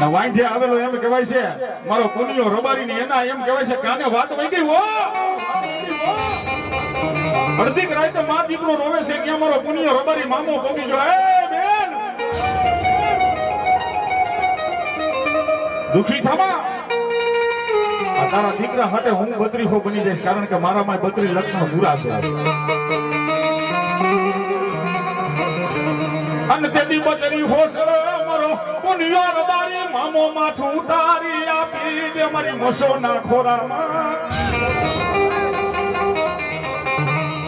વાંઢે આવેલો એમ કહેવાય છે, મારો કુનિયો રબારી ની એના એમ કહેવાય છે કાને વાત વહી ગઈ હો. અડધી રાતે માં દીકરો રોવે છે કે મારો કુનિયો રબારી મામો પોગી ગયો. એ બેન! દુખી થમા. તારા દીકરા હાટે હું બત્રીખો બની જઈશ, કારણ કે મારામાં બત્રી લક્ષણ પૂરા છે. અને તેની બદરી હો મારો પુનિયો રબારી મામો માથું ઉતારી આપી દે મારી મસો ના ખોરામાં.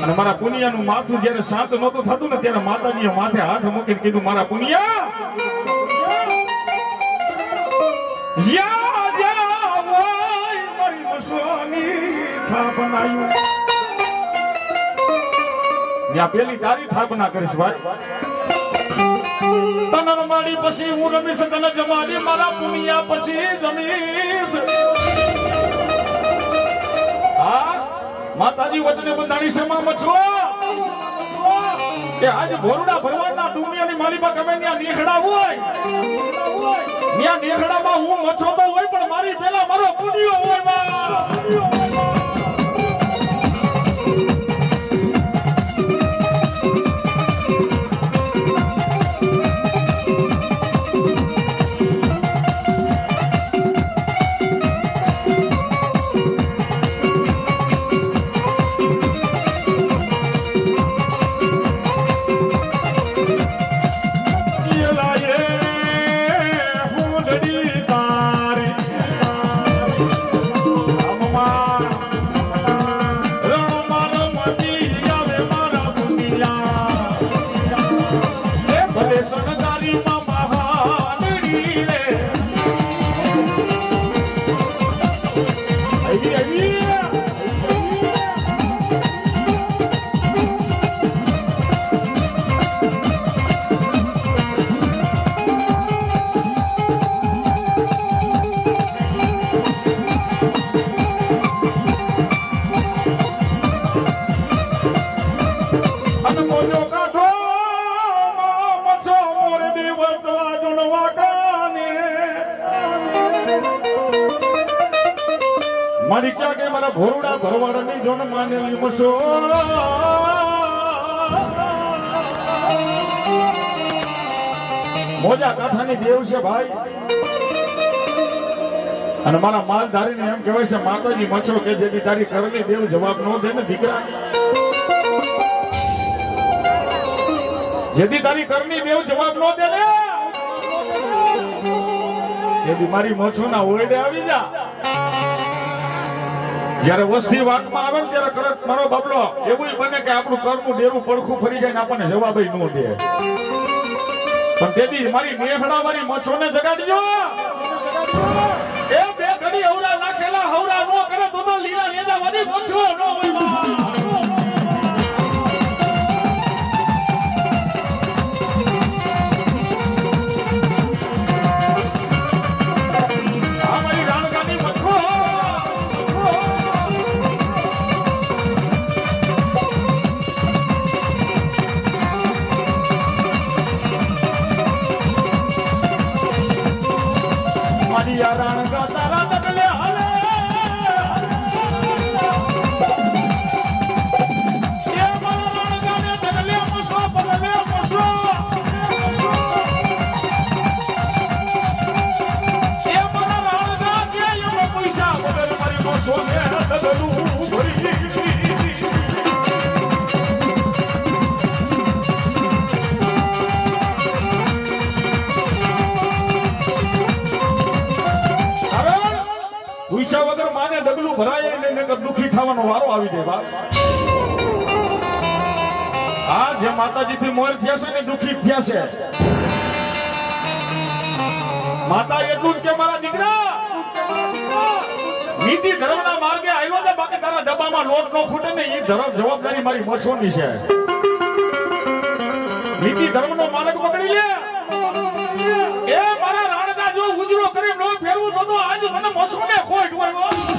અને મારા પુનિયાનું માથું જ્યારે શાંત નહોતું થતું ને ત્યારે માતાજીએ માથે હાથ મૂકીને કીધું, મારા પુનિયા પેલી તારી સ્થાપના કરીશ ભાઈ. તને રમાડી પછી હું રમીશ તને જમાડી મારા પુનિયા પછી જમીશ. હા? માતાજી વચને બંધાણી શેમાં મચવો કે આજ ભોરડા ભરવાડના ડુંગળીની માલિકા ગમે ત્યાં નીખડા હોય. ત્યાં નીખડામાં હું મચો તો હોય, પણ મારી પેલા મારો પુનિયો હોય મારી ક્યાં કે મારા ભોરડા ભરવાડની જોન માનેલી મસો મોજા કાઠાની દેવ છે ભાઈ. અને મારા માલધારીને એમ કહેવાય છે, માતાજી મચો કે જેથી તારી કરેલી દેવ જવાબ ન દે ને દીકરા. જેથી તારી કરની દેવ જવાબ નો દે ને. જેથી મારી મોછો ના ઓરડે આવી જા. જયારે વસ્તી વાતમાં આવે ને ત્યારે કરત મારો બાબલો એવું બને કે આપણું કરનું ડેરું પડખું ફરી જાય ને આપણને જવાબ ન દે. પણ તેથી મારી મેહડા મારી મચ્છો ને જગાડજો. એ બે ઘડી હવરા નાખેલા, હવરા નો કરે તો લીલા નેજા વધી મચ્છો નો હોય નકર વારો આવી જાય બાપ. આ જે માતાજી થી મોર થયા છે ને દુખી થયા છે. માતા એટલું જ કે મારા દીકરા? નીતિ ધર્મના માર્ગે આવ્યો ને બાકી તારા ડબ્બામાં લોટ નો ખૂટે ને એ ધર્મ જવાબદારી મારી મછોની છે. નીતિ ધર્મનો માર્ગ પકડી લે. એ મારા રાણના જો ઉજરો કરી નો ફેરવું તો આજ મને મસોને ખોટ હોય